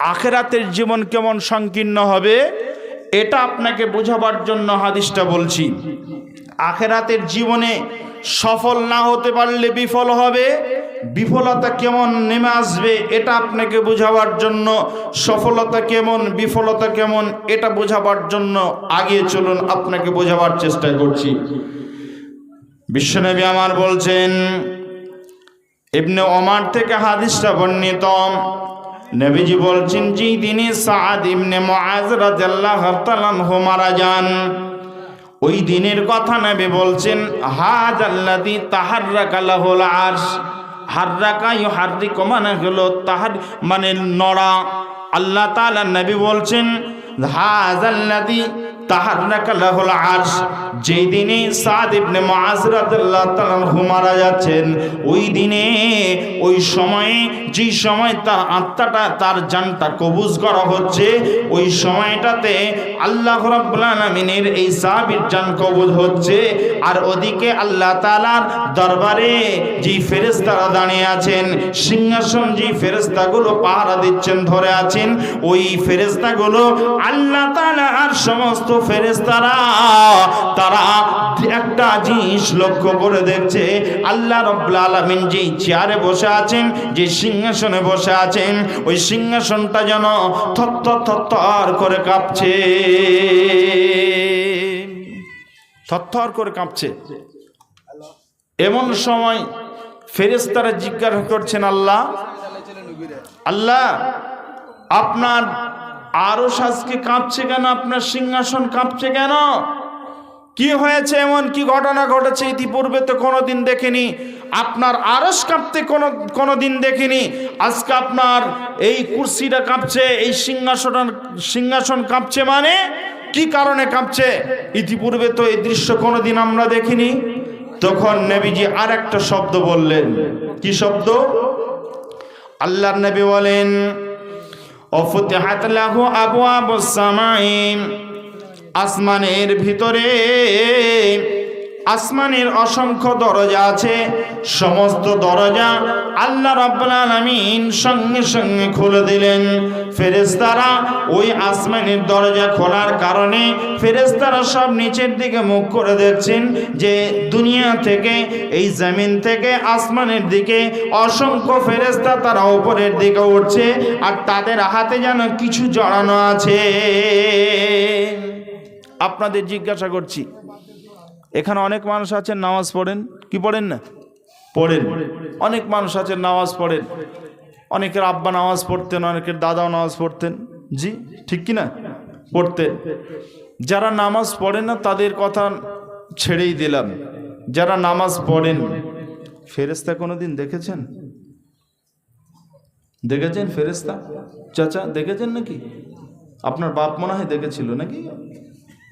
আখেরাতের জীবন কেমন সংকীর্ণ হবে, এটা আপনাকে বোঝাবার জন্য হাদিসটা বলছি। আখেরাতের জীবনে সফল না হতে পারলে বিফল হবে, বিফলতা কেমন নেমে আসবে, এটা আপনাকে বোঝাবার জন্য সফলতা কেমন, বিফলতা কেমন, এটা বোঝাবার জন্য আগে চলুন, আপনাকে বোঝাবার চেষ্টা করছি। বিশ্বনবী আমার বলছেন, ইবনে ওমার থেকে হাদিসটা বর্ণিত নবীজি বলছেন, যেই দিনে সাদ ইবনে মুআজ রাদিয়াল্লাহু তাআলা আনহু মারা যান, ওই দিনের কথা নবী বলছেন হাজ আল্লাযী তাহাররাকা লাহুল আরশ, হাররাকা ইউহাররিকু মানে হলো তাহার মানে নড়া। আল্লাহ তাআলা নবী বলছেন হাজ আল্লাযী তাহাররাকা লাহুল আরশ। যেই দিনে সাদ ইবনে মুআজ তাআলা মারা যাচ্ছেন, ওই দিনে, ওই সময়ে, যেই সময় তার আত্মাটা, তার জানটা কবুজ করা হচ্ছে, ওই সময়টাতে আল্লাহ রাব্বুল আলামিনের এই সাহাবীর জান কবুজ হচ্ছে। আর ওদিকে আল্লাহ তাআলার দরবারে যেই ফেরেশতারা দাঁড়িয়ে আছেন, সিংহাসন যেই ফেরেশতাগুলো পাহারা দিচ্ছেন, ধরে আছেন, ওই ফেরেশতাগুলো আল্লাহ তাআলা আর সমস্ত ফেরেশতারা, তারা একটা জিনিস লক্ষ্য করে দেখছে, আল্লাহ রব্বুল আলামিন যেই চেয়ারে বসে আছেন যে সিংহাসনে বসে আছেন, ওই সিংহাসনটা যেন থর থর করে কাঁপছে। থর করে কাঁপছে। এমন সময় ফেরেশতারা জিজ্ঞাসা করছেন, আল্লাহ আল্লাহ, আপনার আরও আজকে কাঁপছে কেন? আপনার সিংহাসন কাঁপছে কেন? কি হয়েছে এমন? কি ঘটনা ঘটেছে ইতিপূর্বে তো কোনোদিন দেখিনি। আপনার আরস কাঁপতে কোনো, কোনোদিন দেখিনি। আজকে আপনার এই কুর্সিটা কাঁপছে, এই সিংহাসন সিংহাসন কাঁপছে মানে কি কারণে কাঁপছে? ইতিপূর্বে তো এই দৃশ্য কোনোদিন আমরা দেখিনি। তখন নবীজি আর একটা শব্দ বললেন। কি শব্দ? আল্লাহর নবী বলেন অফুতিহাত লাহু আবু আবু সামাইম আসমানের ভিতরে আসমানের অসংখ্য দরজা আছে সমস্ত দরজা আল্লাহ রাব্বুল সঙ্গে সঙ্গে খুলে দিলেন। ফেরেশতারা ওই আসমানের দরজা খোলার কারণে ফেরেশতারা সব নিচের দিকে মুখ করে দেখছেন যে দুনিয়া থেকে, এই জমিন থেকে, আসমানের দিকে অসংখ্য ফেরেশতা তারা উপরের দিকে উঠছে আর তাদের হাতে যেন কিছু জড়ানো আছে। আপনাদের জিজ্ঞাসা করছি, এখানে অনেক মানুষ আছেন, নামাজ পড়েন, কি পড়েন না? পড়েন। অনেক মানুষ আছে, নামাজ পড়েন। অনেকের আব্বা নামাজ পড়তেন, অনেকের দাদাও নামাজ পড়তেন। জি, ঠিক কি না পড়তেন যারা নামাজ পড়েন না, তাদের কথা ছেড়েই দিলাম। যারা নামাজ পড়েন ফেরেস্তা কোনোদিন দেখেছেন? দেখেছেন ফেরেস্তা চাচা, দেখেছেন নাকি? আপনার বাপ মনে হয় দেখেছিল নাকি?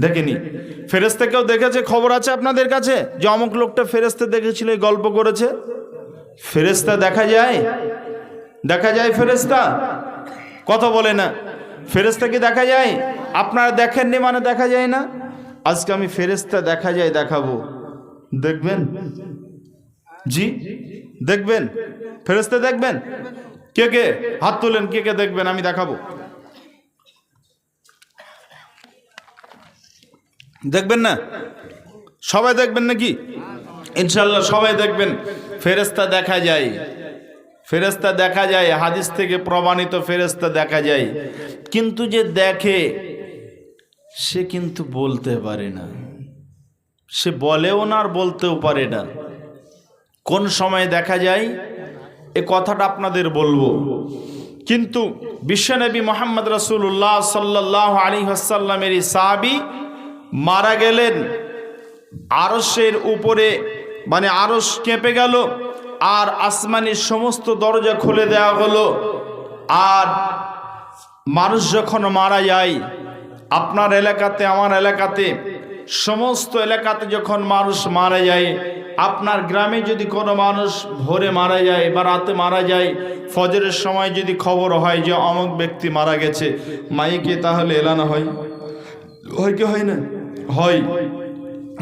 দেখেনি। ফেরেস্তা কেউ দেখেছে, খবর আছে আপনাদের কাছে? যে অমুক লোকটা ফেরেস্তা দেখেছিল গল্প করেছে। ফেরেস্তা দেখা যায়? দেখা যায় ফেরেস্তা কথা বলে না। ফেরেস্তা কি দেখা যায়? আপনারা দেখেননি মানে দেখা যায় না? আজকে আমি ফেরেস্তা দেখা যায় দেখাবো। দেখবেন? জি? দেখবেন? ফেরেস্তা দেখবেন? কে কে? হাত তোলেন, কে কে দেখবেন? আমি দেখাবো। দেখবেন না? সবাই দেখবেন নাকি? ইনশাল্লাহ সবাই দেখবেন। ফেরেস্তা দেখা যায়। ফেরেস্তা দেখা যায়, হাদিস থেকে প্রমাণিত ফেরেস্তা দেখা যায়। কিন্তু যে দেখে, সে কিন্তু বলতে পারে না। সে বলেও না আর বলতেও পারে না। কোন সময় দেখা যায়? এ কথাটা আপনাদের বলব। কিন্তু বিশ্বনবী মোহাম্মদ রসুল্লাহ সাল্লাহ আলী হাসাল্লামের সাহাবি মারা গেলেন। আরসের উপরে মানে আরস কেঁপে গেল আর আসমানের সমস্ত দরজা খুলে দেওয়া হলো। আর মানুষ যখন মারা যায়, আপনার এলাকাতে, আমার এলাকাতে, সমস্ত এলাকাতে যখন মানুষ মারা যায়, আপনার গ্রামে যদি কোনো মানুষ ভোরে মারা যায় বা রাতে মারা যায়, ফজরের সময় যদি খবর হয় যে অমুক ব্যক্তি মারা গেছে, মাইকে তাহলে এলানো হয়? হয় কি হয় না? হয়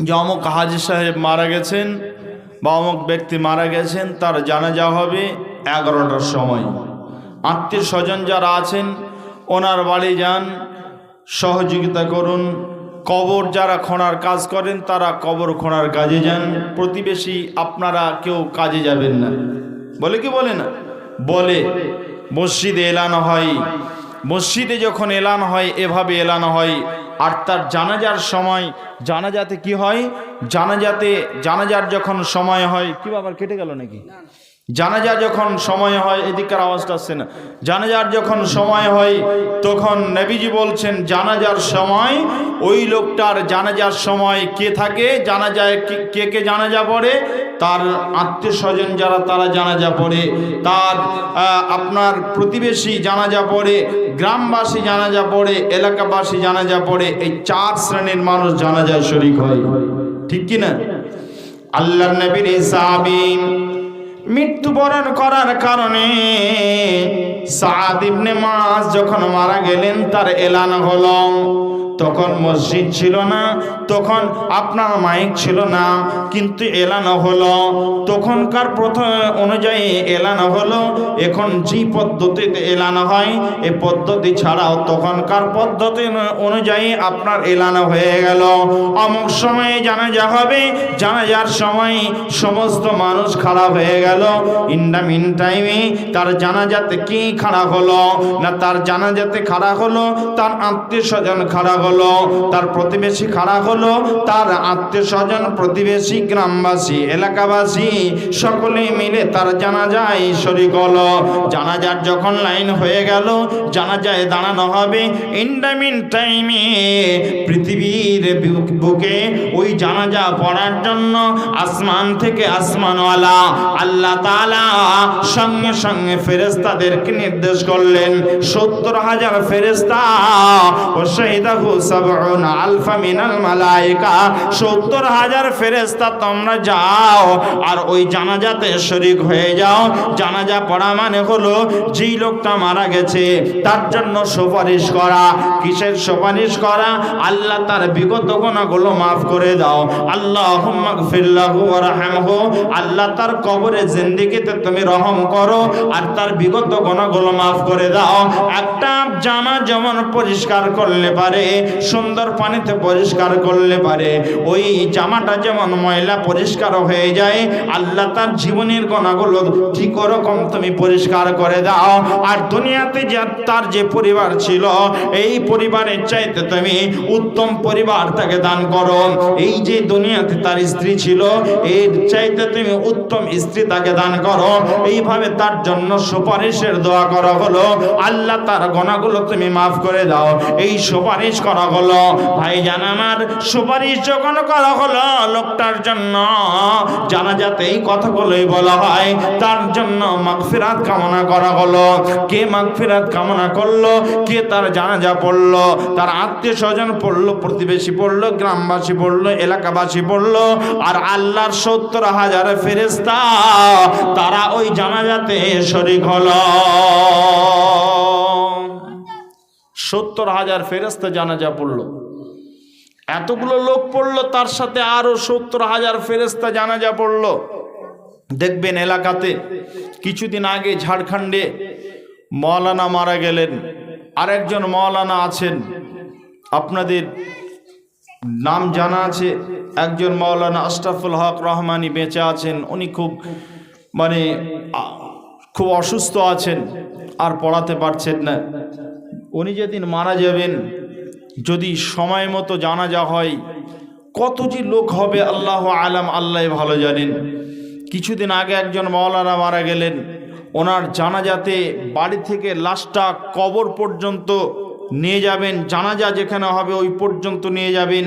যে অমুক হাজি সাহেব মারা গেছেন বা অমুক ব্যক্তি মারা গেছেন, তার জানাজা হবে এগারোটার সময়। আত্মীয় স্বজন যারা আছেন, ওনার বাড়ি যান, সহযোগিতা করুন। কবর যারা খোঁড়ার কাজ করেন, তারা কবর খোঁড়ার কাজে যান। প্রতিবেশী আপনারা কেউ কাজে যাবেন না। বলে কি বলে না? বলে, মসজিদে এলানো হয়। মসজিদে যখন এলান হয়, এভাবে এলানো হয়। আর তার জানাজার সময়, জানাজাতে কি হয়? জানাজাতে, জানাজার যখন সময় হয়, কি বাবার কেটে গেল নাকি? জানাজা যখন সময় হয়, এদিকের আওয়াজটা আসছে না। জানাজার যখন সময় হয়, তখন নবীজি বলছেন, জানাজার সময়, ওই লোকটার জানাজার সময় কে থাকে? জানাজায় কে- কে জানাজা পড়ে? তার আত্মীয় স্বজন যারা, তারা জানাজা পড়ে। তার আপনার প্রতিবেশী জানাজা পড়ে, গ্রামবাসী জানাজা পড়ে, এলাকাবাসী জানাজা পড়ে, এই চার শ্রেণির মানুষ জানাজায় শরিক হয়। ঠিক কি না আল্লাহর নবীর এই মৃত্যুবরণ করার কারণে সাদ ইবনে মাস যখন মারা গেলেন তার এলান হলো তখন মসজিদ ছিল না, তখন আপনার মাইক ছিল না, কিন্তু এলানো হলো। তখনকার প্রথম অনুযায়ী এলানো হলো, এখন যে পদ্ধতিতে এলানো হয়, এ পদ্ধতি ছাড়াও তখনকার পদ্ধতি অনুযায়ী আপনার এলানো হয়ে গেল। অমুক সময়ে জানাজা হবে, জানাজার সময় সমস্ত মানুষ খাড়া হয়ে গেল। ইন মিন টাইমে তার জানাজাতে কি খাড়া হলো, না তার জানাজাতে খাড়া হলো, তার আত্মীয় স্বজন খাড়া হলো তার প্রতিবেশী খাড়া হলো, তার আত্মীয় স্বজন প্রতিবেশী গ্রামবাসী, এলাকাবাসী সকলে মিলে তার জানাজায় শরিক হলো। জানাজার যখন লাইন হয়ে গেল, জানাজায় দাঁড়ানো হবে। ইন দ্য মিন টাইমে পৃথিবীর বুকে ওই জানাজা পড়ার জন্য আসমান থেকে আসমানওয়ালা আল্লাহ তাআলা সঙ্গে সঙ্গে ফেরেশতাদেরকে নির্দেশ করলেন, সত্তর হাজার ফেরেশতা ও শহীদাহু সত্তর হাজার ফেরেশতা তোমরা যাও আর ওই জানাজাতে শরিক হয়ে যাও। জানাজা পড়া মানে হলো যেই লোকটা মারা গেছে, তার জন্য সুপারিশ করা। কিসের সুপারিশ করা? আল্লাহ তার বিগত গুণাগুলো মাফ করে দাও। আল্লাহ রাহমহু। আল্লাহ তার কবরে জিন্দিগিতে তুমি রহম করো আর তার বিগত গুণাগুলো মাফ করে দাও। একটা জামা যেমন পরিষ্কার করলে পারে, সুন্দর পানিতে পরিষ্কার করলে পারে, ওই জামাটা যেমন ময়লা পরিষ্কার হয়ে যায়, আল্লাহ তার জীবনের গণাগুলো ঠিক ওরকম তুমি পরিষ্কার করে দাও। আর দুনিয়াতে যে তার যে পরিবার ছিল, এই পরিবারের চাইতে তুমি উত্তম পরিবার তাকে দান করো। এই যে দুনিয়াতে তার স্ত্রী ছিল, এর চাইতে তুমি উত্তম স্ত্রী তাকে দান করো। এইভাবে তার জন্য সুপারিশের দোয়া করা হলো। আল্লাহ তার গণাগুলো তুমি মাফ করে দাও। এই সুপারিশ করা হলো। ভাই জান আমার সুপারিশ যখন করা হলো লোকটার জন্য জানা যাতে এই কথাগুলোই বলা হয়, তার জন্য মাগফিরাত কামনা করা হলো। কে মাগফিরাত কামনা করল? কে তার জানাজা পড়ল? তার আত্মীয় স্বজন পড়ল, প্রতিবেশী পড়ল, গ্রামবাসী পড়ল, এলাকাবাসী পড়ল, আর আল্লাহর সত্তর হাজার ফেরেস্তা তারা ওই জানাজাতে শরিক হলো। সত্তর হাজার ফেরেস্তা জানাজা পড়ল। এতগুলো লোক পড়ল, তার সাথে আরও সত্তর হাজার ফেরেস্তা জানাজা পড়ল। দেখবেন এলাকাতে কিছুদিন আগে ঝাড়খণ্ডে মৌলানা মারা গেলেন, আরেকজন মৌলানা আছেন। আপনাদের নাম জানা আছে, একজন মৌলানা আশরাফুল হক রহমানি বেঁচে আছেন, উনি খুব মানে খুব অসুস্থ আছেন, আর পড়াতে পারছেন না। উনি যেদিন মারা যাবেন, যদি সময় মতো জানাজা হয়, কত যে লোক হবে আল্লাহ আলাম, আল্লাহ ভালো জানেন। কিছুদিন আগে একজন মৌলানা মারা গেলেন। ওনার জানাজাতে বাড়ি থেকে লাশটা কবর পর্যন্ত নিয়ে যাবেন। জানাজা যেখানে হবে, ওই পর্যন্ত নিয়ে যাবেন।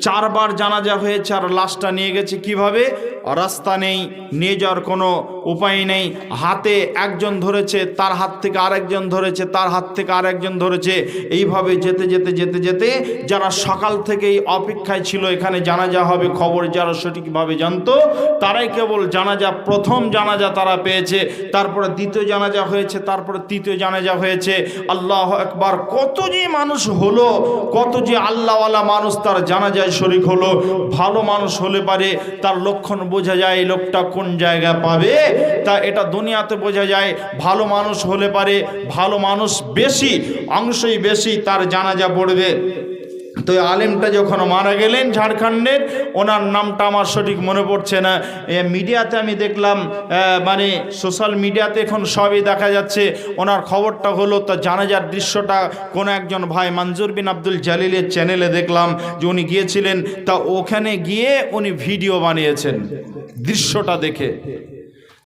চারবার জানাজা হয়েছে আর লাশটা নিয়ে গেছে কীভাবে? রাস্তা নেই, নিয়ে যাওয়ার কোনো উপায় নেই। হাতে একজন ধরেছে, তার হাত থেকে আরেকজন ধরেছে, তার হাত থেকে আরেকজন ধরেছে। এইভাবে যেতে যেতে যেতে যেতে যারা সকাল থেকেই অপেক্ষায় ছিল এখানে জানাজা হবে, খবর যারা সঠিকভাবে জানতো, তারাই কেবল জানাজা, প্রথম জানাজা তারা পেয়েছে। তারপরে দ্বিতীয় জানাজা হয়েছে, তারপরে তৃতীয় জানাজা হয়েছে। আল্লাহ একবার কত যে মানুষ হলো, কত যে আল্লাহওয়ালা মানুষ তার জানাজায় শরিক হলো। ভালো মানুষ হলে পারে, তার লক্ষণ বোঝা যায়, লোকটা কোন জায়গা পাবে? তা এটা দুনিয়াতে বোঝা যায়, ভালো মানুষ হলে পারে, ভালো মানুষ বেশি, অংশই বেশি, তার জানাজা পড়বে। তো আলেমটা যখন মারা গেলেন ঝাড়খণ্ডের, ওনার নামটা আমার সঠিক মনে পড়ছে না। মিডিয়াতে আমি দেখলাম মানে সোশ্যাল মিডিয়াতে এখন সবই দেখা যাচ্ছে। ওনার খবরটা হলো, তা জানাজার দৃশ্যটা কোনো একজন ভাই মঞ্জুর বিন আব্দুল জালিলের চ্যানেলে দেখলাম যে উনি গিয়েছিলেন। তা ওখানে গিয়ে উনি ভিডিও বানিয়েছেন, দৃশ্যটা দেখে।